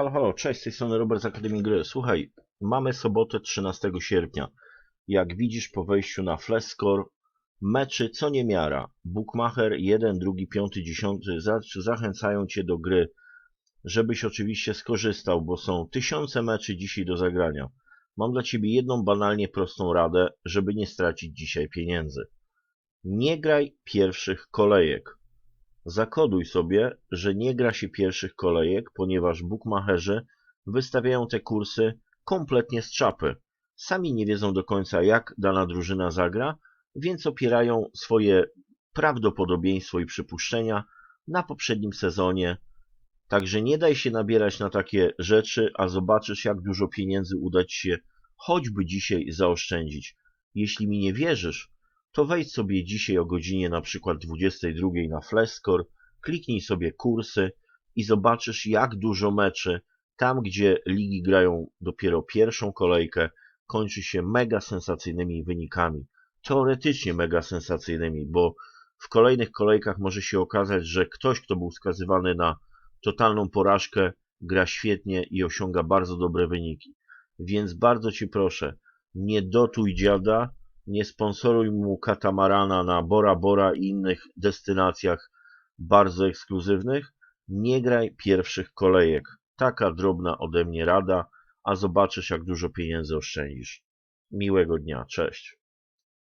Halo, halo, cześć, z tej strony Robert z Akademii Gry. Słuchaj, mamy sobotę 13 sierpnia. Jak widzisz po wejściu na Flashscore, meczy co niemiara. Bookmacher 1, 2, 5, 10 za- zachęcają Cię do gry, żebyś oczywiście skorzystał, bo są tysiące meczy dzisiaj do zagrania. Mam dla Ciebie jedną banalnie prostą radę, żeby nie stracić dzisiaj pieniędzy. Nie graj pierwszych kolejek. Zakoduj sobie, że nie gra się pierwszych kolejek, ponieważ bookmacherzy wystawiają te kursy kompletnie z czapy. Sami nie wiedzą do końca, jak dana drużyna zagra, więc opierają swoje prawdopodobieństwo i przypuszczenia na poprzednim sezonie. Także nie daj się nabierać na takie rzeczy, a zobaczysz, jak dużo pieniędzy uda ci się choćby dzisiaj zaoszczędzić. Jeśli mi nie wierzysz, to wejdź sobie dzisiaj o godzinie na przykład 22 na Flashscore, kliknij sobie kursy i zobaczysz jak dużo meczy tam, gdzie ligi grają dopiero pierwszą kolejkę, kończy się mega sensacyjnymi wynikami. Teoretycznie mega sensacyjnymi, bo w kolejnych kolejkach może się okazać, że ktoś, kto był skazywany na totalną porażkę, gra świetnie i osiąga bardzo dobre wyniki. Więc bardzo Ci proszę, nie dotuj dziada, nie sponsoruj mu katamarana na Bora Bora i innych destynacjach bardzo ekskluzywnych. Nie graj pierwszych kolejek. Taka drobna ode mnie rada, a zobaczysz jak dużo pieniędzy oszczędzisz. Miłego dnia, cześć.